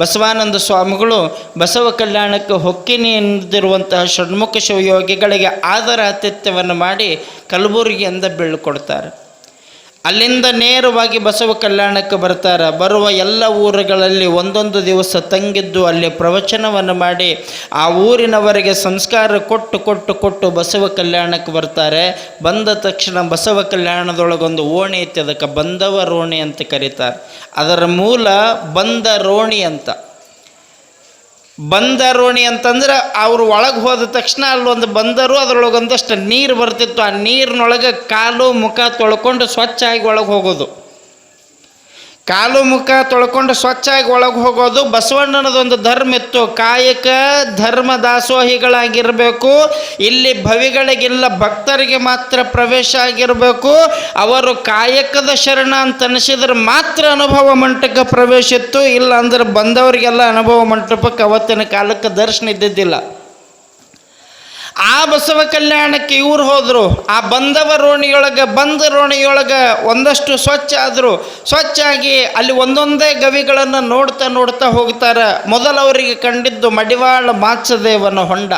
ಬಸವಾನಂದ ಸ್ವಾಮಿಗಳು ಬಸವ ಕಲ್ಯಾಣಕ್ಕೆ ಹೊಕ್ಕಿನಿ ಎಂದಿರುವಂತಹ ಷಣ್ಮುಖ ಶಿವಯೋಗಿಗಳಿಗೆ ಆದರ ಆತಿಥ್ಯವನ್ನು ಮಾಡಿ ಕಲಬುರಗಿಯಿಂದ ಬೀಳ್ಕೊಡ್ತಾರೆ. ಅಲ್ಲಿಂದ ನೇರವಾಗಿ ಬಸವ ಕಲ್ಯಾಣಕ್ಕೆ ಬರ್ತಾರೆ. ಬರುವ ಎಲ್ಲ ಊರುಗಳಲ್ಲಿ ಒಂದೊಂದು ದಿವಸ ತಂಗಿದ್ದು ಅಲ್ಲಿ ಪ್ರವಚನವನ್ನು ಮಾಡಿ ಆ ಊರಿನವರಿಗೆ ಸಂಸ್ಕಾರ ಕೊಟ್ಟು ಕೊಟ್ಟು ಕೊಟ್ಟು ಬಸವ ಕಲ್ಯಾಣಕ್ಕೆ ಬರ್ತಾರೆ. ಬಂದ ತಕ್ಷಣ ಬಸವ ಕಲ್ಯಾಣದೊಳಗೊಂದು ಓಣಿ ಐತೆ. ಅದಕ್ಕೆ ಬಂದವ ರೋಣಿ ಅಂತ ಕರೀತಾರೆ. ಅದರ ಮೂಲ ಬಂದ ರೋಣಿ ಅಂತ. ಬಂದರೋಣಿ ಅಂತಂದ್ರೆ ಅವರು ಒಳಗೆ ಹೋದ ತಕ್ಷಣ ಅಲ್ಲೊಂದು ಬಂದರು, ಅದರೊಳಗೊಂದಷ್ಟು ನೀರು ಬರ್ತಿತ್ತು. ಆ ನೀರಿನೊಳಗೆ ಕಾಲು ಮುಖ ತೊಳ್ಕೊಂಡು ಸ್ವಚ್ಛ ಆಗಿ ಒಳಗೆ ಹೋಗೋದು. ಕಾಲು ಮುಖ ತೊಳ್ಕೊಂಡು ಸ್ವಚ್ಛಾಗಿ ಒಳಗೆ ಹೋಗೋದು ಬಸವಣ್ಣನದೊಂದು ಧರ್ಮ ಇತ್ತು. ಕಾಯಕ ಧರ್ಮ ದಾಸೋಹಿಗಳಾಗಿರಬೇಕು ಇಲ್ಲಿ ಭವಿಗಳಿಗೆಲ್ಲ ಭಕ್ತರಿಗೆ ಮಾತ್ರ ಪ್ರವೇಶ ಆಗಿರಬೇಕು. ಅವರು ಕಾಯಕದ ಶರಣ ಅಂತ ಅನಿಸಿದ್ರೆ ಮಾತ್ರ ಅನುಭವ ಮಂಟಪಕ್ಕೆ ಪ್ರವೇಶ ಇತ್ತು. ಇಲ್ಲ ಅಂದ್ರೆ ಬಂದವರಿಗೆಲ್ಲ ಅನುಭವ ಮಂಟಪಕ್ಕೆ ಅವತ್ತಿನ ಕಾಲಕ್ಕೆ ದರ್ಶನ ಇದ್ದಿದ್ದಿಲ್ಲ. ಆ ಬಸವ ಕಲ್ಯಾಣಕ್ಕೆ ಇವ್ರು ಹೋದರು. ಆ ಬಂದವ ರೋಣಿಯೊಳಗೆ, ಬಂದ ರೋಣಿಯೊಳಗೆ ಒಂದಷ್ಟು ಸ್ವಚ್ಛ ಆದರು. ಸ್ವಚ್ಛ ಆಗಿ ಅಲ್ಲಿ ಒಂದೊಂದೇ ಗವಿಗಳನ್ನು ನೋಡ್ತಾ ನೋಡ್ತಾ ಹೋಗ್ತಾರೆ. ಮೊದಲವರಿಗೆ ಕಂಡಿದ್ದು ಮಡಿವಾಳ ಮಾಚದೇವನ ಹೊಂಡ.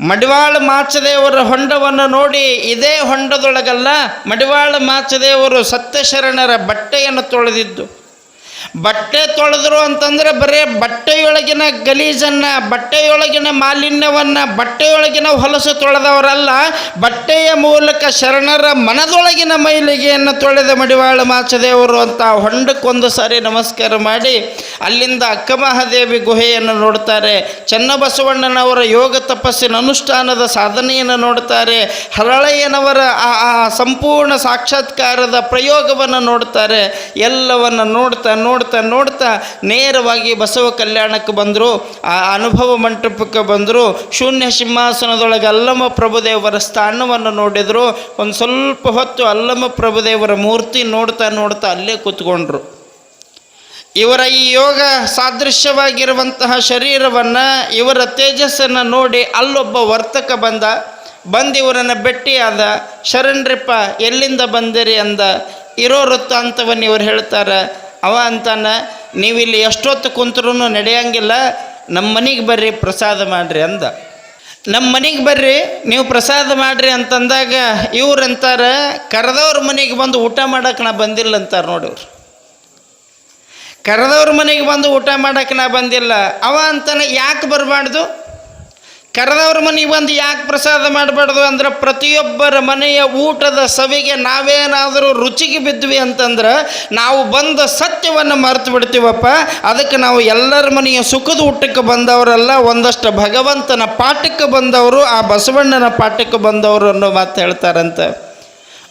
ಮಡಿವಾಳ ಮಾಚದೇವರ ಹೊಂಡವನ್ನು ನೋಡಿ ಇದೇ ಹೊಂಡದೊಳಗಲ್ಲ ಮಡಿವಾಳ ಮಾಚದೇವರು ಸತ್ಯಶರಣರ ಬಟ್ಟೆಯನ್ನು ತೊಳೆದಿದ್ದು. ಬಟ್ಟೆ ತೊಳೆದ್ರು ಅಂತಂದ್ರೆ ಬರೀ ಬಟ್ಟೆಯೊಳಗಿನ ಗಲೀಜನ್ನು, ಬಟ್ಟೆಯೊಳಗಿನ ಮಾಲಿನ್ಯವನ್ನು, ಬಟ್ಟೆಯೊಳಗಿನ ಹೊಲಸು ತೊಳೆದವರಲ್ಲ, ಬಟ್ಟೆಯ ಮೂಲಕ ಶರಣರ ಮನದೊಳಗಿನ ಮೈಲಿಗೆಯನ್ನು ತೊಳೆದ ಮಡಿವಾಳ ಮಾಚದೇವರು ಅಂತ ಹೊಂಡಕ್ಕೊಂದು ಸಾರಿ ನಮಸ್ಕಾರ ಮಾಡಿ ಅಲ್ಲಿಂದ ಅಕ್ಕಮಹಾದೇವಿ ಗುಹೆಯನ್ನು ನೋಡ್ತಾರೆ. ಚನ್ನಬಸವಣ್ಣನವರ ಯೋಗ ತಪಸ್ಸಿನ ಅನುಷ್ಠಾನದ ಸಾಧನೆಯನ್ನು ನೋಡ್ತಾರೆ. ಹರಳಯ್ಯನವರ ಆ, ಸಂಪೂರ್ಣ ಸಾಕ್ಷಾತ್ಕಾರದ ಪ್ರಯೋಗವನ್ನು ನೋಡ್ತಾರೆ. ಎಲ್ಲವನ್ನು ನೋಡ್ತಾ ನೋಡ್ತಾ ನೋಡ್ತಾ ನೇರವಾಗಿ ಬಸವ ಕಲ್ಯಾಣಕ್ಕೆ ಬಂದರು. ಆ ಅನುಭವ ಮಂಟಪಕ್ಕೆ ಬಂದರು. ಶೂನ್ಯ ಸಿಂಹಾಸನದೊಳಗೆ ಅಲ್ಲಮ ಪ್ರಭುದೇವರ ಸ್ಥಾನವನ್ನು ನೋಡಿದರು. ಒಂದು ಸ್ವಲ್ಪ ಹೊತ್ತು ಅಲ್ಲಮ ಪ್ರಭುದೇವರ ಮೂರ್ತಿ ನೋಡ್ತಾ ನೋಡ್ತಾ ಅಲ್ಲೇ ಕೂತ್ಕೊಂಡ್ರು. ಇವರ ಈ ಯೋಗ ಸಾದೃಶ್ಯವಾಗಿರುವಂತಹ ಶರೀರವನ್ನು, ಇವರ ತೇಜಸ್ಸನ್ನು ನೋಡಿ ಅಲ್ಲೊಬ್ಬ ವರ್ತಕ ಬಂದ. ಬಂದು ಇವರನ್ನು ಭೇಟಿಯಾದ ಶರಣ್ರಿಪ್ಪ, ಎಲ್ಲಿಂದ ಬಂದಿರಿ ಅಂದ. ಇರೋ ವೃತ್ತಾಂತವನ್ನು ಇವ್ರು ಹೇಳ್ತಾರೆ, ಅವ ಅಂತಾನ, ನೀವಿಲ್ಲಿ ಎಷ್ಟೊತ್ತು ಕುಂತರೂ ನಡೆಯಂಗಿಲ್ಲ ನಮ್ಮ ಮನೆಗೆ ಬರ್ರಿ ಪ್ರಸಾದ ಮಾಡ್ರಿ ಅಂದ. ನಮ್ಮ ಮನೆಗೆ ಬರ್ರಿ, ನೀವು ಪ್ರಸಾದ ಮಾಡ್ರಿ ಅಂತಂದಾಗ ಇವ್ರು ಅಂತಾರೆ, ಕರೆದವ್ರ ಮನೆಗೆ ಬಂದು ಊಟ ಮಾಡೋಕೆ ನಾ ಬಂದಿಲ್ಲ ಅಂತಾರೆ ನೋಡಿ ಇವ್ರು ಕರೆದವ್ರ ಮನೆಗೆ ಬಂದು ಊಟ ಮಾಡೋಕೆ ನಾ ಬಂದಿಲ್ಲ, ಅವ ಅಂತಾನೆ ಯಾಕೆ ಬರಬಾರ್ದು ಕರೆದವ್ರ ಮನೆಗೆ ಬಂದು ಯಾಕೆ ಪ್ರಸಾದ ಮಾಡಬಾರ್ದು ಅಂದ್ರೆ ಪ್ರತಿಯೊಬ್ಬರ ಮನೆಯ ಊಟದ ಸವಿಗೆ ನಾವೇನಾದರೂ ರುಚಿಗೆ ಬಿದ್ವಿ ಅಂತಂದ್ರೆ ನಾವು ಬಂದ ಸತ್ಯವನ್ನು ಮರೆತು ಬಿಡ್ತೀವಪ್ಪ. ಅದಕ್ಕೆ ನಾವು ಎಲ್ಲರ ಮನೆಯ ಸುಖದ ಊಟಕ್ಕೆ ಬಂದವರಲ್ಲ, ಒಂದಷ್ಟು ಭಗವಂತನ ಪಾಠಕ್ಕೆ ಬಂದವರು, ಆ ಬಸವಣ್ಣನ ಪಾಠಕ್ಕೆ ಬಂದವರು ಅನ್ನೋ ಮಾತು ಹೇಳ್ತಾರಂತೆ.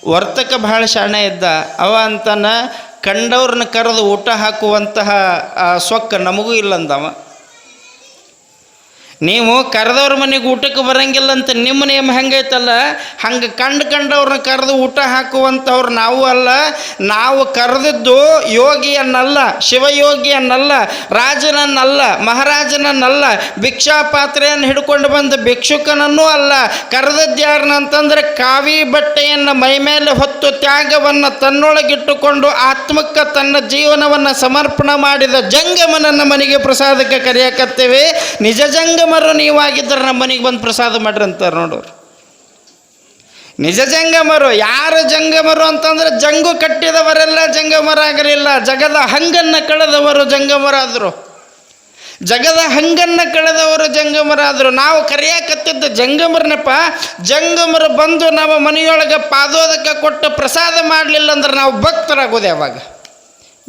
ವರ್ತಕ ಬಹಳ ಶಾಣೆ ಇದ್ದ. ಅವ ಅಂತನ ಕಂಡವ್ರನ್ನ ಕರೆದು ಊಟ ಹಾಕುವಂತಹ ಸೊಕ್ಕ ನಮಗೂ ಇಲ್ಲಂದವ. ನೀವು ಕರೆದವ್ರ ಮನೆಗೆ ಊಟಕ್ಕೆ ಬರಂಗಿಲ್ಲ ಅಂತ ನಿಮ್ಮ ನೇಮ ಹೆಂಗೈತಲ್ಲ? ಹಂಗೆ ಕಂಡು ಕಂಡವ್ರನ್ನ ಕರೆದು ಊಟ ಹಾಕುವಂಥವ್ರು ನಾವು ಅಲ್ಲ. ನಾವು ಕರೆದಿದ್ದು ಯೋಗಿಯನ್ನಲ್ಲ, ಶಿವಯೋಗಿಯನ್ನಲ್ಲ, ರಾಜನನ್ನಲ್ಲ, ಮಹಾರಾಜನನ್ನಲ್ಲ ಭಿಕ್ಷಾ ಪಾತ್ರೆಯನ್ನು ಹಿಡ್ಕೊಂಡು ಬಂದ ಭಿಕ್ಷುಕನನ್ನೂ ಅಲ್ಲ. ಅಂತಂದ್ರೆ ಕಾವಿ ಬಟ್ಟೆಯನ್ನು ಮೈಮೇಲೆ ಹೊತ್ತು ತ್ಯಾಗವನ್ನು ತನ್ನೊಳಗಿಟ್ಟುಕೊಂಡು ಆತ್ಮಕ್ಕೆ ತನ್ನ ಜೀವನವನ್ನು ಸಮರ್ಪಣೆ ಮಾಡಿದ ಜಂಗಮನನ್ನು ಮನೆಗೆ ಪ್ರಸಾದಕ್ಕೆ ಕರೆಯಕತ್ತೇವೆ. ನಿಜ ಜಂಗಮರು ನೀವಾಗಿದ್ದರೆ ನಮ್ಮ ಮನೆಗೆ ಬಂದು ಪ್ರಸಾದ ಮಾಡ್ರಿ ಅಂತಾರೆ ನೋಡೋರು. ನಿಜ ಜಂಗಮರು, ಯಾರು ಜಂಗಮರು ಅಂತಂದ್ರೆ ಜಂಗು ಕಟ್ಟಿದವರೆಲ್ಲ ಜಂಗಮರಾಗಲಿಲ್ಲ ಜಗದ ಹಂಗನ್ನು ಕಳೆದವರು ಜಂಗಮರಾದರು. ಜಗದ ಹಂಗನ್ನು ಕಳೆದವರು ಜಂಗಮರಾದರು. ನಾವು ಕರೆಯಕತ್ತಿದ್ದ ಜಂಗಮರನಪ್ಪ, ಜಂಗಮರು ಬಂದು ನಮ್ಮ ಮನೆಯೊಳಗೆ ಪಾದೋದಕ್ಕೆ ಕೊಟ್ಟು ಪ್ರಸಾದ ಮಾಡಲಿಲ್ಲ ಅಂದ್ರೆ ನಾವು ಭಕ್ತರಾಗೋದು ಯಾವಾಗ?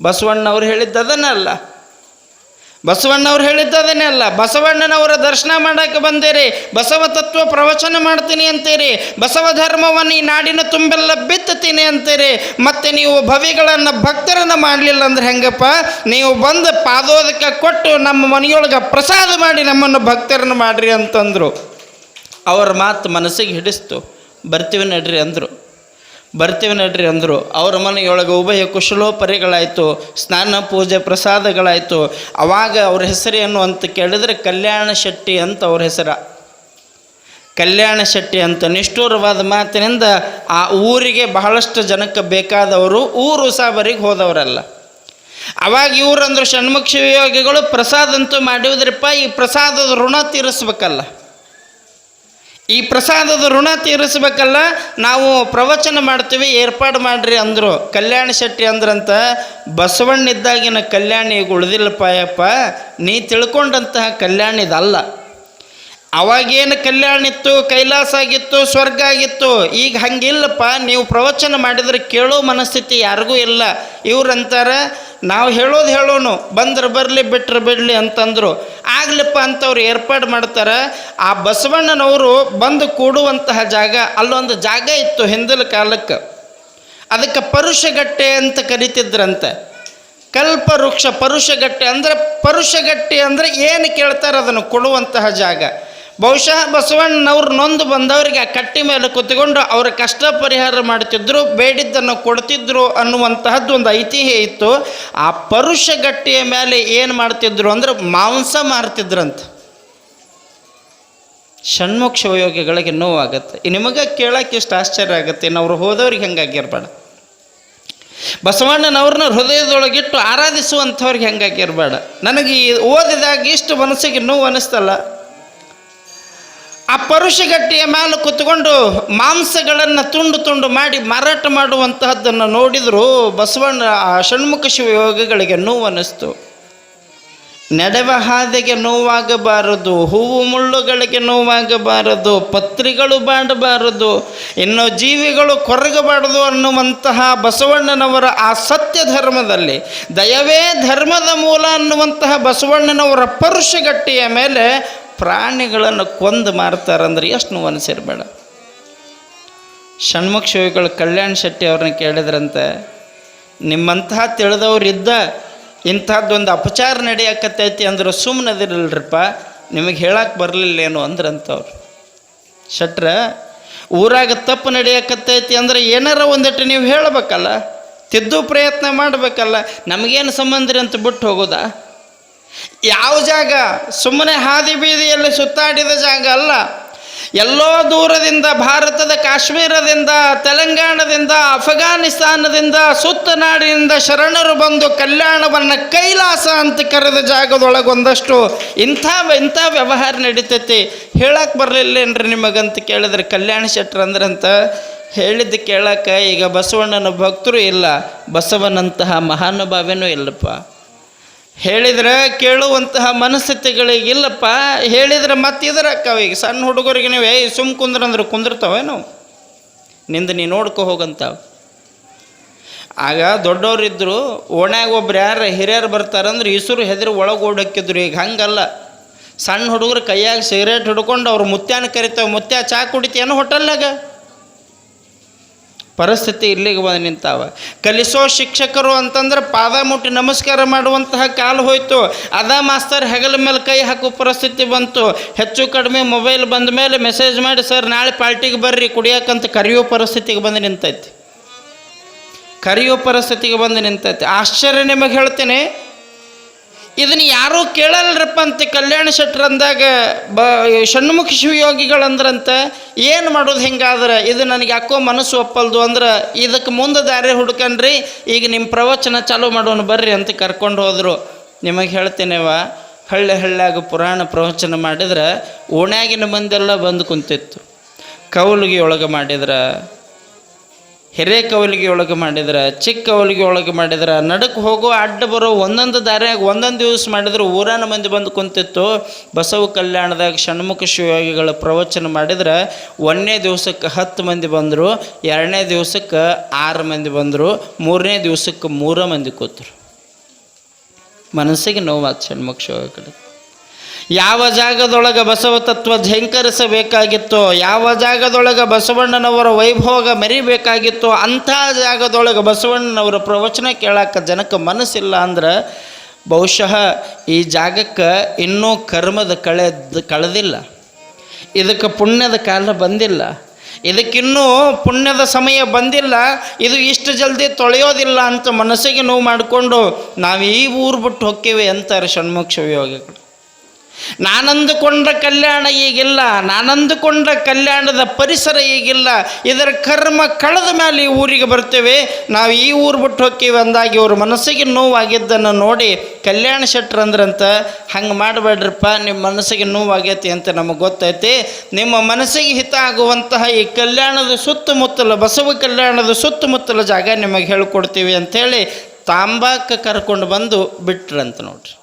ಬಸವಣ್ಣವ್ರು ಹೇಳಿದ್ದದನ್ನಲ್ಲ ಬಸವಣ್ಣವ್ರು ಅಲ್ಲ, ಬಸವಣ್ಣನವರ ದರ್ಶನ ಮಾಡಕ್ಕೆ ಬಂದಿರಿ, ಬಸವ ತತ್ವ ಪ್ರವಚನ ಮಾಡ್ತೀನಿ ಅಂತೀರಿ, ಬಸವ ಧರ್ಮವನ್ನು ಈ ನಾಡಿನ ತುಂಬೆಲ್ಲ ಬಿತ್ತತೀನಿ ಅಂತೀರಿ, ಮತ್ತೆ ನೀವು ಭವಿಗಳನ್ನು ಭಕ್ತರನ್ನು ಮಾಡಲಿಲ್ಲ ಅಂದ್ರೆ ಹೆಂಗಪ್ಪ? ನೀವು ಬಂದು ಪಾದೋದಕ್ಕೆ ಕೊಟ್ಟು ನಮ್ಮ ಮನೆಯೊಳಗೆ ಪ್ರಸಾದ ಮಾಡಿ ನಮ್ಮನ್ನು ಭಕ್ತರನ್ನು ಮಾಡ್ರಿ ಅಂತಂದರು. ಅವ್ರ ಮಾತು ಮನಸ್ಸಿಗೆ ಹಿಡಿಸ್ತು. ಬರ್ತೀವಿ ನಡ್ರಿ ಅಂದರು. ಬರ್ತೀವಿ ನಡ್ರಿ ಅಂದರು. ಅವ್ರ ಮನೆಯೊಳಗೆ ಉಭಯ ಕುಶಲೋಪರಿಗಳಾಯಿತು, ಸ್ನಾನ ಪೂಜೆ ಪ್ರಸಾದಗಳಾಯಿತು. ಅವಾಗ ಅವ್ರ ಹೆಸರೇನು ಅಂತ ಕೇಳಿದ್ರೆ ಕಲ್ಯಾಣ ಶೆಟ್ಟಿ ಅಂತ ಅವ್ರ ಹೆಸರ. ಕಲ್ಯಾಣ ಶೆಟ್ಟಿ ಅಂತ ನಿಷ್ಠೂರವಾದ ಮಾತಿನಿಂದ ಆ ಊರಿಗೆ ಬಹಳಷ್ಟು ಜನಕ್ಕೆ ಬೇಕಾದವರು ಊರು ಸಾಬರಿಗೆ ಹೋದವರಲ್ಲ. ಅವಾಗ ಇವರಂದ್ರೆ ಷಣ್ಮುಖ ಯೋಗಿಗಳು ಪ್ರಸಾದ ಅಂತೂ ಮಾಡಿದ್ರಪ್ಪ, ಈ ಪ್ರಸಾದದ ಋಣ ತೀರಿಸ್ಬೇಕಲ್ಲ. ಈ ಪ್ರಸಾದದ ಋಣ ತೀರಿಸ್ಬೇಕಲ್ಲ, ನಾವು ಪ್ರವಚನ ಮಾಡ್ತೀವಿ, ಏರ್ಪಾಡು ಮಾಡ್ರಿ ಅಂದರು. ಕಲ್ಯಾಣ ಶೆಟ್ಟಿ ಅಂದ್ರಂತ ಬಸವಣ್ಣಿದ್ದಾಗಿನ ಕಲ್ಯಾಣಿ ಈಗ ಉಳಿದಿಲ್ಲಪ್ಪ ಯಪ್ಪ ನೀ ತಿಳ್ಕೊಂಡಂತಹ ಕಲ್ಯಾಣ ಇದಲ್ಲ. ಅವಾಗೇನು ಕಲ್ಯಾಣ ಇತ್ತು, ಕೈಲಾಸ ಆಗಿತ್ತು, ಸ್ವರ್ಗ ಆಗಿತ್ತು, ಈಗ ಹಂಗಿಲ್ಲಪ್ಪ, ನೀವು ಪ್ರವಚನ ಮಾಡಿದ್ರೆ ಕೇಳೋ ಮನಸ್ಥಿತಿ ಯಾರಿಗೂ ಇಲ್ಲ. ಇವ್ರಂತಾರೆ ನಾವು ಹೇಳೋದು ಹೇಳೋನು. ಬಂದ್ರೆ ಬರಲಿ, ಬಿಟ್ರೆ ಬಿಡಲಿ ಅಂತಂದರು. ಆಗ್ಲಿಪ್ಪ ಅಂತವ್ರು ಏರ್ಪಾಡು ಮಾಡ್ತಾರೆ. ಆ ಬಸವಣ್ಣನವರು ಬಂದು ಕೂಡುವಂತಹ ಜಾಗ, ಅಲ್ಲೊಂದು ಜಾಗ ಇತ್ತು ಹಿಂದಿನ ಕಾಲಕ್ಕೆ. ಅದಕ್ಕೆ ಪರುಷಗಟ್ಟೆ ಅಂತ ಕರಿತಿದ್ರಂತೆ. ಕಲ್ಪವೃಕ್ಷ ಪರುಷಗಟ್ಟೆ ಅಂದರೆ ಪರುಷಗಟ್ಟೆ ಅಂದರೆ ಏನು ಕೇಳ್ತಾರೆ ಅದನ್ನು ಕೊಡುವಂತಹ ಜಾಗ. ಬಹುಶಃ ಬಸವಣ್ಣನವ್ರು ನೊಂದು ಬಂದವರಿಗೆ ಕಟ್ಟಿ ಮೇಲೆ ಕುತ್ಕೊಂಡು ಅವರ ಕಷ್ಟ ಪರಿಹಾರ ಮಾಡ್ತಿದ್ರು, ಬೇಡಿದ್ದನ್ನು ಕೊಡ್ತಿದ್ರು ಅನ್ನುವಂತಹದ್ದು ಒಂದು ಐತಿಹ್ಯ ಇತ್ತು. ಆ ಪರುಷ ಗಟ್ಟಿಯ ಮೇಲೆ ಏನು ಮಾಡ್ತಿದ್ರು ಅಂದ್ರೆ ಮಾಂಸ ಮಾರ್ತಿದ್ರಂತ. ಷಣ್ಮುಖ ಶಿವಯೋಗಿಗಳಿಗೆ ನೋವಾಗತ್ತೆ. ನಿಮಗೆ ಕೇಳಕ್ಕೆ ಎಷ್ಟು ಆಶ್ಚರ್ಯ ಆಗುತ್ತೆ ಅವ್ರು ಹೋದವ್ರಿಗೆ ಹೆಂಗಾಗಿರ್ಬೇಡ. ಬಸವಣ್ಣನವ್ರನ್ನ ಹೃದಯದೊಳಗಿಟ್ಟು ಆರಾಧಿಸುವಂಥವ್ರಿಗೆ ಹೆಂಗಾಗಿರ್ಬೇಡ. ನನಗೆ ಓದಿದಾಗ ಇಷ್ಟು ಮನಸ್ಸಿಗೆ ನೋವು ಅನಿಸ್ತಲ್ಲ. ಆ ಪರುಷಗಟ್ಟಿಯ ಮೇಲೆ ಕುತ್ಕೊಂಡು ಮಾಂಸಗಳನ್ನು ತುಂಡು ತುಂಡು ಮಾಡಿ ಮಾರಾಟ ಮಾಡುವಂತಹದ್ದನ್ನು ನೋಡಿದರೂ ಬಸವಣ್ಣ ಆ ಷಣ್ಮುಖ ಶಿವಯೋಗಿಗಳಿಗೆ ನೋವು ಅನ್ನಿಸ್ತು ನಡೆವ ಹಾದಿಗೆ ನೋವಾಗಬಾರದು, ಹೂವು ಮುಳ್ಳುಗಳಿಗೆ ನೋವಾಗಬಾರದು, ಪತ್ರಿಗಳು ಬಾಡಬಾರದು, ಇನ್ನು ಜೀವಿಗಳು ಕೊರಗಬಾರದು ಅನ್ನುವಂತಹ ಬಸವಣ್ಣನವರ ಆ ಸತ್ಯ ಧರ್ಮದಲ್ಲಿ ದಯವೇ ಧರ್ಮದ ಮೂಲ ಅನ್ನುವಂತಹ ಬಸವಣ್ಣನವರ ಪರುಷಗಟ್ಟಿಯ ಮೇಲೆ ಪ್ರಾಣಿಗಳನ್ನು ಕೊಂದು ಮಾರ್ತಾರಂದ್ರೆ ಎಷ್ಟು ನೋವು ಅನಿಸಿರ್ಬೇಡ ಷಣ್ಮುಖ ಶಿವಿಗಳು ಕಲ್ಯಾಣ ಶೆಟ್ಟಿ ಅವ್ರನ್ನ ಕೇಳಿದ್ರಂತೆ, ನಿಮ್ಮಂತಹ ತಿಳಿದವ್ರಿದ್ದ ಇಂಥದ್ದೊಂದು ಅಪಚಾರ ನಡೆಯಕತ್ತೈತಿ ಅಂದ್ರೆ ಸುಮ್ಮನದಿರಲ್ರಪ್ಪ ನಿಮಗೆ ಹೇಳಕ್ಕೆ ಬರಲಿಲ್ಲೇನು ಅಂದ್ರಂತವ್ರು. ಶಟ್ರ, ಊರಾಗ ತಪ್ಪು ನಡೆಯಕತ್ತೈತಿ ಅಂದ್ರೆ ಏನಾರ ಒಂದಿಟ್ಟು ನೀವು ಹೇಳಬೇಕಲ್ಲ, ತಿದ್ದು ಪ್ರಯತ್ನ ಮಾಡಬೇಕಲ್ಲ, ನಮಗೇನು ಸಂಬಂಧ ರೀ? ಅಂತ ಬಿಟ್ಟು ಹೋಗೋದಾ? ಯಾವ ಜಾಗ? ಸುಮ್ಮನೆ ಹಾದಿ ಬೀದಿಯಲ್ಲಿ ಸುತ್ತಾಡಿದ ಜಾಗ ಅಲ್ಲ. ಎಲ್ಲೋ ದೂರದಿಂದ ಭಾರತದ ಕಾಶ್ಮೀರದಿಂದ, ತೆಲಂಗಾಣದಿಂದ, ಅಫ್ಘಾನಿಸ್ತಾನದಿಂದ ಸುತ್ತ ನಾಡಿನಿಂದ ಶರಣರು ಬಂದು ಕಲ್ಯಾಣವನ್ನು ಕೈಲಾಸ ಅಂತ ಕರೆದ ಜಾಗದೊಳಗೆ ಒಂದಷ್ಟು ಇಂಥ ಇಂಥ ವ್ಯವಹಾರ ನಡೀತೈತಿ. ಹೇಳಕ್ಕೆ ಬರಲಿಲ್ಲೇನ್ರಿ ನಿಮಗಂತ ಕೇಳಿದ್ರೆ ಕಲ್ಯಾಣ ಶೆಟ್ಟರ್ ಅಂದ್ರೆ ಅಂತ ಹೇಳಿದ್ದು ಕೇಳಕ್ಕೆ ಈಗ ಬಸವಣ್ಣನ ಭಕ್ತರು ಇಲ್ಲ, ಬಸವನಂತಹ ಮಹಾನುಭಾವನೂ ಇಲ್ಲಪ್ಪ. ಹೇಳಿದ್ರೆ ಕೇಳುವಂತಹ ಮನಸ್ಥಿತಿಗಳಿಗಿಲ್ಲಪ್ಪ ಹೇಳಿದ್ರೆ ಮತ್ತೆ ಇದರಕ್ಕವ ಈಗ ಸಣ್ಣ ಹುಡುಗರಿಗೆ ನೀವು, ಏಯ್, ಸುಮ್ ಕುಂದ್ರಂದ್ರೆ ಕುಂದಿರ್ತಾವೇನು? ನಿಂದ ನೀ ನೋಡ್ಕೊ ಹೋಗಂತಾವ ಆಗ ದೊಡ್ಡವರಿದ್ದರು ಓಣ್ಯಾಗ ಒಬ್ರು ಯಾರು ಹಿರಿಯರು ಬರ್ತಾರಂದ್ರೆ ಇಸುರು ಹೆದರಿ ಒಳಗೆ ಓಡಕ್ಕಿದ್ರು. ಈಗ ಹಂಗಲ್ಲ. ಸಣ್ಣ ಹುಡುಗರು ಕೈಯಾಗ ಸಿಗರೇಟ್ ಹಿಡ್ಕೊಂಡು ಅವ್ರು ಮುತ್ಯಾನ ಕರಿತಾವೆ, ಮುತ್ಯ, ಚಾ ಕುಡಿತೇನು ಹೋಟೆಲ್ನಾಗ ಪರಿಸ್ಥಿತಿ ಇಲ್ಲಿಗೆ ಬಂದು ನಿಂತಾವ. ಕಲಿಸೋ ಶಿಕ್ಷಕರು ಅಂತಂದ್ರೆ ಪಾದ ಮುಟ್ಟಿ ನಮಸ್ಕಾರ ಮಾಡುವಂತಹ ಕಾಲ ಹೋಯ್ತು. ಅದ ಮಾಸ್ತರ್ ಹೆಗಲ ಮೇಲೆ ಕೈ ಹಾಕೋ ಪರಿಸ್ಥಿತಿ ಬಂತು. ಹೆಚ್ಚು ಕಡಿಮೆ ಮೊಬೈಲ್ ಬಂದ ಮೇಲೆ ಮೆಸೇಜ್ ಮಾಡಿ, ಸರ್, ನಾಳೆ ಪಾರ್ಟಿಗೆ ಬರ್ರಿ ಕುಡಿಯೋಕ್ಕಂತ ಕರೆಯೋ ಪರಿಸ್ಥಿತಿಗೆ ಬಂದು ನಿಂತೈತಿ. ಕರೆಯೋ ಪರಿಸ್ಥಿತಿಗೆ ಬಂದು ನಿಂತೈತಿ. ಆಶ್ಚರ್ಯ ನಿಮಗೆ ಹೇಳ್ತೇನೆ ಇದನ್ನು ಯಾರೂ ಕೇಳಲ್ರಪ್ಪ ಅಂತ ಕಲ್ಯಾಣ ಶೆಟ್ಟರ್ ಅಂದಾಗ ಬ, ಷಣ್ಮುಖ ಶಿವಯೋಗಿಗಳಂದ್ರಂತ ಏನು ಮಾಡೋದು ಹೆಂಗಾದ್ರೆ? ಇದು ನನಗೆ ಯಾಕೋ ಮನಸ್ಸು ಒಪ್ಪಲ್ದು ಅಂದ್ರೆ ಇದಕ್ಕೆ ಮುಂದೆ ದಾರಿ ಹುಡ್ಕನ್ರಿ, ಈಗ ನಿಮ್ಮ ಪ್ರವಚನ ಚಾಲೂ ಮಾಡೋಣ ಬರ್ರಿ ಅಂತ ಕರ್ಕೊಂಡು ಹೋದರು. ನಿಮಗೆ ಹೇಳ್ತೇನೆವ ಹಳ್ಳಿ ಹಳ್ಳ್ಯಾಗ ಪುರಾಣ ಪ್ರವಚನ ಮಾಡಿದ್ರೆ ಓಣ್ಯಾಗಿನ ಮಂದೆಲ್ಲ ಬಂದು ಕುಂತಿತ್ತು. ಕೌಲಿಗೆ ಒಳಗೆ ಮಾಡಿದ್ರೆ ಹಿರೇ ಕವಲಿಗೆ ಒಳಗೆ ಮಾಡಿದ್ರೆ ಚಿಕ್ಕ ಕವಲಿಗೆ ಒಳಗೆ ಮಾಡಿದ್ರೆ ನಡಕ್ಕೆ ಹೋಗೋ ಅಡ್ಡ ಬರೋ ಒಂದೊಂದು ದಾರಿಯಾಗ ಒಂದೊಂದು ದಿವಸ ಮಾಡಿದ್ರೆ ಊರಾನ ಮಂದಿ ಬಂದು ಕುಂತಿತ್ತು. ಬಸವ ಕಲ್ಯಾಣದಾಗ ಷಣ್ಮುಖ ಶಿವಯೋಗಿಗಳ ಪ್ರವಚನ ಮಾಡಿದ್ರೆ, ಒಂದನೇ ದಿವಸಕ್ಕೆ ಹತ್ತು ಮಂದಿ ಬಂದರು, ಎರಡನೇ ದಿವಸಕ್ಕೆ ಆರು ಮಂದಿ ಬಂದರು, ಮೂರನೇ ದಿವಸಕ್ಕೆ ಮೂರ ಮಂದಿ ಕೂತರು. ಮನಸ್ಸಿಗೆ ನೋವಾದ ಷಣ್ಮುಖ ಶಿವಯೋಗಿಗಳು ಯಾವ ಜಾಗದೊಳಗೆ ಬಸವ ತತ್ವ ಝಂಕರಿಸಬೇಕಾಗಿತ್ತೋ, ಯಾವ ಜಾಗದೊಳಗೆ ಬಸವಣ್ಣನವರ ವೈಭೋಗ ಮೆರಿಬೇಕಾಗಿತ್ತೋ, ಅಂಥ ಜಾಗದೊಳಗೆ ಬಸವಣ್ಣನವರ ಪ್ರವಚನ ಕೇಳಕ್ಕೆ ಜನಕ್ಕೆ ಮನಸ್ಸಿಲ್ಲ ಅಂದ್ರೆ ಬಹುಶಃ ಈ ಜಾಗಕ್ಕೆ ಇನ್ನೂ ಕರ್ಮದ ಕಳೆದ ಕಳೆದಿಲ್ಲ. ಇದಕ್ಕೆ ಪುಣ್ಯದ ಕಾಲ ಬಂದಿಲ್ಲ. ಇದಕ್ಕಿನ್ನೂ ಪುಣ್ಯದ ಸಮಯ ಬಂದಿಲ್ಲ. ಇದು ಇಷ್ಟು ಜಲ್ದಿ ತೊಳೆಯೋದಿಲ್ಲ ಅಂತ ಮನಸ್ಸಿಗೆ ನೋವು ಮಾಡಿಕೊಂಡು ನಾವು ಈ ಊರು ಬಿಟ್ಟು ಹೋಕ್ಕೇವೆ ಅಂತಾರೆ ಷಣ್ಮುಖ ಶಿವಯೋಗಿಗಳು ನಾನಂದುಕೊಂಡ ಕಲ್ಯಾಣ ಈಗಿಲ್ಲ, ನಾನಂದುಕೊಂಡ ಕಲ್ಯಾಣದ ಪರಿಸರ ಈಗಿಲ್ಲ, ಇದರ ಕರ್ಮ ಕಳೆದ ಮೇಲೆ ಈ ಊರಿಗೆ ಬರ್ತೇವೆ. ನಾವು ಈ ಊರು ಬಿಟ್ಟು ಹೋಗ್ತೀವಿ ಅಂದಾಗಿ ಇವ್ರ ಮನಸ್ಸಿಗೆ ನೋವಾಗಿದ್ದನ್ನು ನೋಡಿ ಕಲ್ಯಾಣ ಶೆಟ್ರು ಅಂದ್ರಂತ, ಹಂಗೆ ಮಾಡಬೇಡ್ರಪ್ಪ ನಿಮ್ಮ ಮನಸ್ಸಿಗೆ ನೋವಾಗೈತಿ ಅಂತ ನಮಗೆ ಗೊತ್ತೈತಿ. ನಿಮ್ಮ ಮನಸ್ಸಿಗೆ ಹಿತ ಆಗುವಂತಹ ಈ ಕಲ್ಯಾಣದ ಸುತ್ತಮುತ್ತಲ, ಬಸವ ಕಲ್ಯಾಣದ ಸುತ್ತಮುತ್ತಲ ಜಾಗ ನಿಮಗೆ ಹೇಳಿಕೊಡ್ತೀವಿ ಅಂಥೇಳಿ ತಾಂಬಾಕ ಕರ್ಕೊಂಡು ಬಂದು ಬಿಟ್ರಂತ ನೋಡ್ರಿ.